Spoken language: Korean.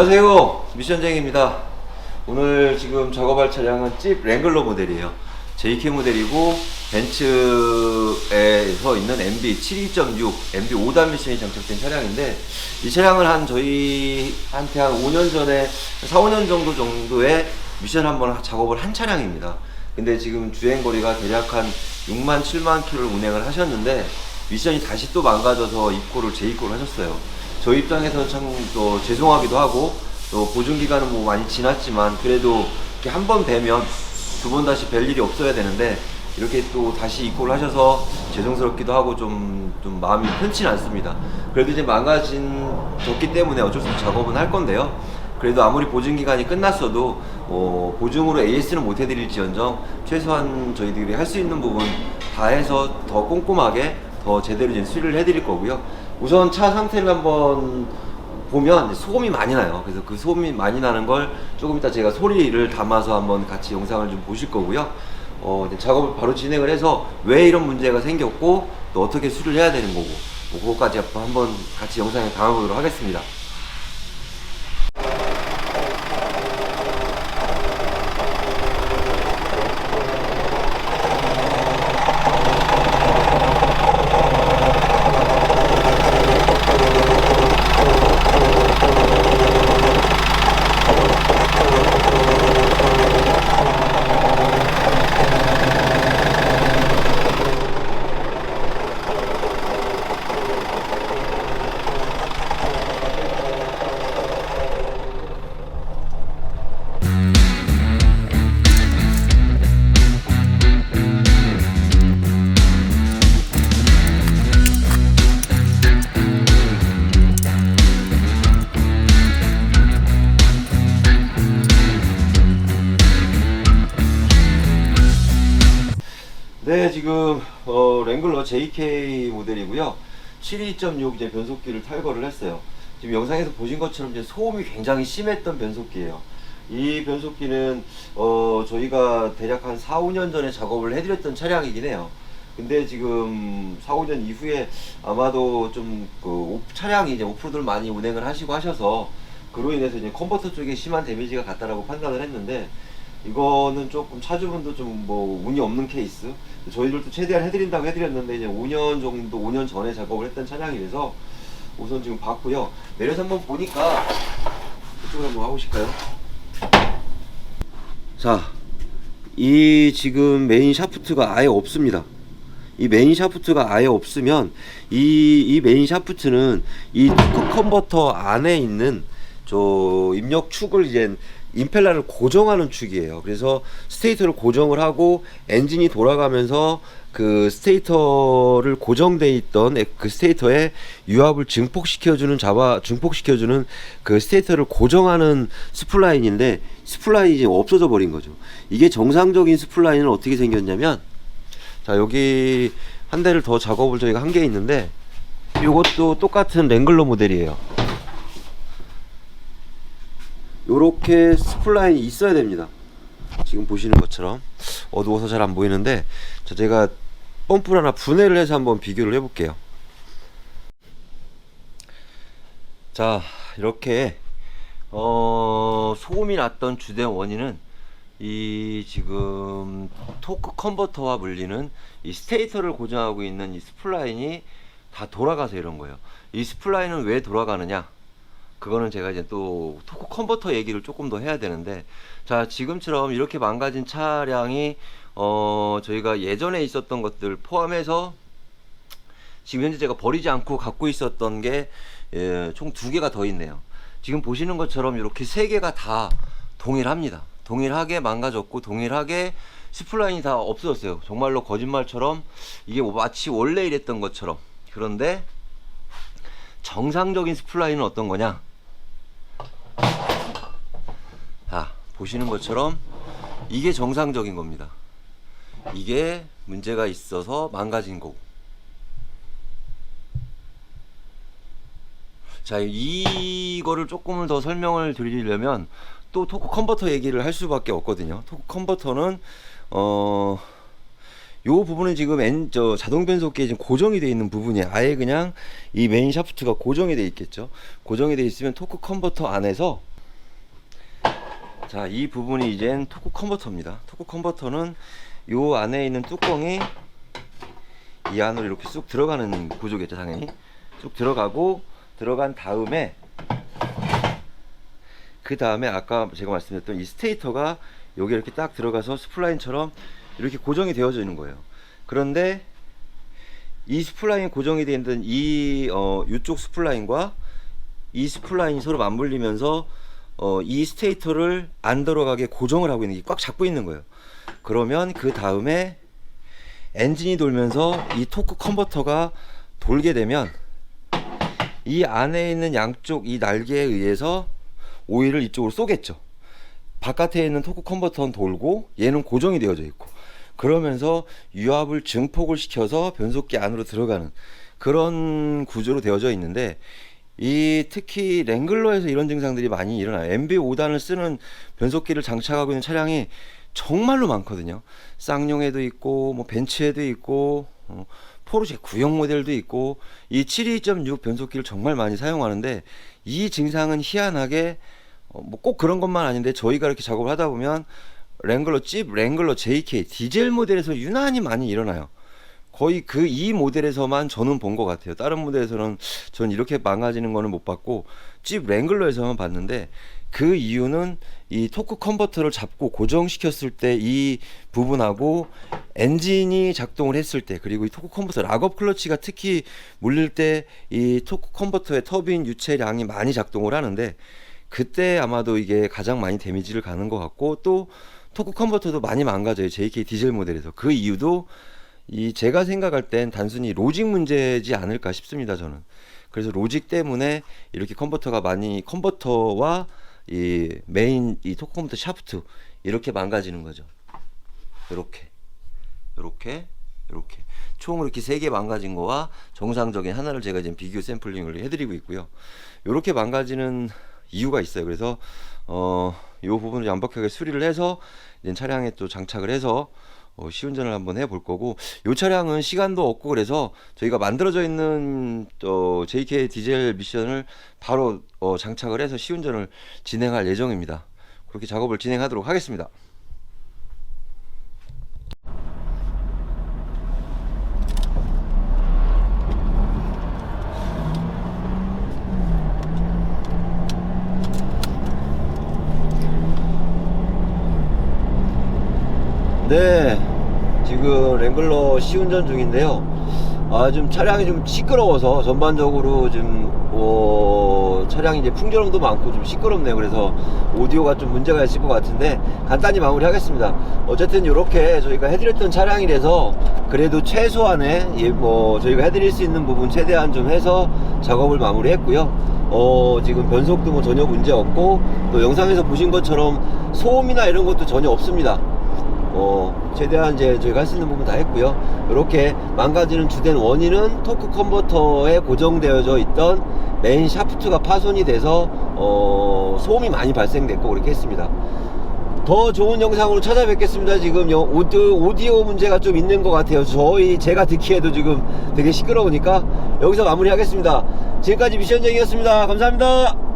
안녕하세요. 미션쟁입니다. 오늘 지금 작업할 차량은 찝 랭글러 모델이에요. JK 모델이고 벤츠에서 있는 MB 72.6 MB 5단 미션이 장착된 차량인데 이 차량을 한 저희한테 한 5년 전에 4, 5년 정도 정도의 미션 한번 작업을 한 차량입니다. 근데 지금 주행 거리가 대략 한 6만 7만 킬로를 운행을 하셨는데 미션이 다시 또 망가져서 입고를 재입고를 하셨어요. 저희 입장에서는 참 또 죄송하기도 하고 또 보증 기간은 뭐 많이 지났지만 그래도 이렇게 한 번 뵈면 두 번 다시 뵐 일이 없어야 되는데 이렇게 또 다시 입고를 하셔서 죄송스럽기도 하고 좀, 좀 마음이 편치 는 않습니다. 그래도 이제 망가진졌기 때문에 어쩔 수 없이 작업은 할 건데요. 그래도 아무리 보증 기간이 끝났어도 어, 보증으로 AS는 못 해드릴지언정 최소한 저희들이 할 수 있는 부분 다 해서 더 꼼꼼하게 더 제대로 이제 수리를 해드릴 거고요. 우선 차 상태를 한번 보면 소음이 많이 나요. 그래서 그 소음이 많이 나는 걸 조금 이따 제가 소리를 담아서 한번 같이 영상을 좀 보실 거고요. 어, 작업을 바로 진행을 해서 왜 이런 문제가 생겼고 또 어떻게 수리를 해야 되는 거고 뭐 그것까지 한번 같이 영상에 담아보도록 하겠습니다. 네, 지금 어, 랭글러 JK 모델이고요. 72.6 이제 변속기를 탈거를 했어요. 지금 영상에서 보신 것처럼 이제 소음이 굉장히 심했던 변속기예요. 이 변속기는 어, 저희가 대략 한 4, 5년 전에 작업을 해드렸던 차량이긴 해요. 근데 지금 4, 5년 이후에 아마도 좀그 차량이 이제 오프로드를 많이 운행을 하시고 하셔서 그로 인해서 이제 컨버터 쪽에 심한 데미지가 갔다라고 판단을 했는데 이거는 조금 차주분도 좀 뭐 운이 없는 케이스. 저희들도 최대한 해드린다고 해드렸는데 이제 5년 정도, 5년 전에 작업을 했던 차량이라서 우선 지금 봤고요. 내려서 한번 보니까 이쪽으로 한번 와보실까요? 자, 이 지금 메인 샤프트가 아예 없습니다. 이 메인 샤프트가 아예 없으면 이, 이 메인 샤프트는 이 토크 컨버터 안에 있는 저 입력 축을 이제 임펠러를 고정하는 축이에요. 그래서 스테이터를 고정을 하고 엔진이 돌아가면서 그 스테이터를 고정돼 있던 그 스테이터에 유압을 증폭시켜주는 잡아 증폭시켜주는 그 스테이터를 고정하는 스플라인인데 스플라인이 이제 없어져 버린 거죠. 이게 정상적인 스플라인은 어떻게 생겼냐면 자 여기 한 대를 더 작업을 저희가 한게 있는데 이것도 똑같은 랭글러 모델이에요. 요렇게 스플라인이 있어야 됩니다. 지금 보시는 것처럼 어두워서 잘 안 보이는데 자 제가 펌프를 하나 분해를 해서 한번 비교를 해 볼게요. 자 이렇게 어, 소음이 났던 주된 원인은 이 지금 토크 컨버터와 물리는 이 스테이터를 고정하고 있는 이 스플라인이 다 돌아가서 이런 거예요. 이 스플라인은 왜 돌아가느냐? 그거는 제가 이제 또 토크 컨버터 얘기를 조금 더 해야 되는데 자 지금처럼 이렇게 망가진 차량이 어 저희가 예전에 있었던 것들 포함해서 지금 현재 제가 버리지 않고 갖고 있었던 게 예, 총두 개가 더 있네요. 지금 보시는 것처럼 이렇게 세 개가 다 동일합니다. 동일하게 망가졌고 동일하게 스플라인이 다 없어졌어요. 정말로 거짓말처럼 이게 뭐 마치 원래 이랬던 것처럼 그런데 정상적인 스플라인은 어떤 거냐? 자, 보시는 것처럼 이게 정상적인 겁니다. 이게 문제가 있어서 망가진 거고. 자, 이거를 조금을 더 설명을 드리려면 또 토크 컨버터 얘기를 할 수밖에 없거든요. 토크 컨버터는 어, 요 부분은 지금 엔, 저 자동 변속기에 지금 고정이 되어 있는 부분이 아예 그냥 이 메인 샤프트가 고정이 되어 있겠죠. 고정이 되어 있으면 토크 컨버터 안에서 자, 이 부분이 이젠 토크 컨버터입니다. 토크 컨버터는 요 안에 있는 뚜껑이 이 안으로 이렇게 쑥 들어가는 구조겠죠, 당연히. 쑥 들어가고 들어간 다음에 그 다음에 아까 제가 말씀드렸던 이 스테이터가 여기 이렇게 딱 들어가서 스플라인처럼 이렇게 고정이 되어져 있는 거예요. 그런데 이 스플라인 고정이 되어 있는 이 어, 이쪽 스플라인과 이 스플라인이 서로 맞물리면서 어, 이 스테이터를 안 들어가게 고정을 하고 있는 게 꽉 잡고 있는 거예요. 그러면 그 다음에 엔진이 돌면서 이 토크 컨버터가 돌게 되면 이 안에 있는 양쪽 이 날개에 의해서 오일을 이쪽으로 쏘겠죠. 바깥에 있는 토크 컨버터는 돌고 얘는 고정이 되어져 있고 그러면서 유압을 증폭을 시켜서 변속기 안으로 들어가는 그런 구조로 되어져 있는데 이 특히 랭글러에서 이런 증상들이 많이 일어나요. MB 5단을 쓰는 변속기를 장착하고 있는 차량이 정말로 많거든요. 쌍용에도 있고 뭐 벤츠에도 있고 어, 포르쉐 구형 모델도 있고 이 72.6 변속기를 정말 많이 사용하는데 이 증상은 희한하게 어, 뭐꼭 그런 것만 아닌데 저희가 이렇게 작업을 하다 보면 랭글러 집, 랭글러 JK 디젤 모델에서 유난히 많이 일어나요. 거의 그 이 모델에서만 저는 본 것 같아요. 다른 모델에서는 전 이렇게 망가지는 거는 못 봤고 집 랭글러에서만 봤는데 그 이유는 이 토크 컨버터를 잡고 고정시켰을 때 이 부분하고 엔진이 작동을 했을 때 그리고 이 토크 컨버터 락업 클러치가 특히 물릴 때 이 토크 컨버터의 터빈 유체량이 많이 작동을 하는데 그때 아마도 이게 가장 많이 데미지를 가는 것 같고 또 토크 컨버터도 많이 망가져요 JK 디젤 모델에서 그 이유도 이 제가 생각할 땐 단순히 로직 문제지 않을까 싶습니다 저는. 그래서 로직 때문에 이렇게 컨버터가 많이 컨버터와 이 메인 이 토크 컨버터 샤프트 이렇게 망가지는 거죠. 이렇게 이렇게 이렇게. 총 이렇게 세 개 망가진 거와 정상적인 하나를 제가 지금 비교 샘플링을 해드리고 있고요. 이렇게 망가지는 이유가 있어요. 그래서 어요 부분을 완벽하게 수리를 해서 이제 차량에 또 장착을 해서 어, 시운전을 한번 해볼 거고 이 차량은 시간도 없고 그래서 저희가 만들어져 있는 어, JK 디젤 미션을 바로 어, 장착을 해서 시운전을 진행할 예정입니다. 그렇게 작업을 진행하도록 하겠습니다. 네, 지금 랭글러 시운전 중인데요. 아, 좀 차량이 좀 시끄러워서 전반적으로 좀, 어, 차량이 이제 풍절음도 많고 좀 시끄럽네요. 그래서 오디오가 좀 문제가 있을 것 같은데 간단히 마무리 하겠습니다. 어쨌든 이렇게 저희가 해드렸던 차량이라서 그래도 최소한의 예, 뭐 저희가 해드릴 수 있는 부분 최대한 좀 해서 작업을 마무리 했고요. 어, 지금 변속도 뭐 전혀 문제 없고 또 영상에서 보신 것처럼 소음이나 이런 것도 전혀 없습니다. 어, 최대한 이제 저희가 할 수 있는 부분 다 했고요. 이렇게 망가지는 주된 원인은 토크 컨버터에 고정되어져 있던 메인 샤프트가 파손이 돼서 어, 소음이 많이 발생됐고 그렇게 했습니다. 더 좋은 영상으로 찾아뵙겠습니다. 지금 여- 오디오, 오디오 문제가 좀 있는 것 같아요. 저희 제가 듣기에도 지금 되게 시끄러우니까 여기서 마무리하겠습니다. 지금까지 미션쟁이였습니다. 감사합니다.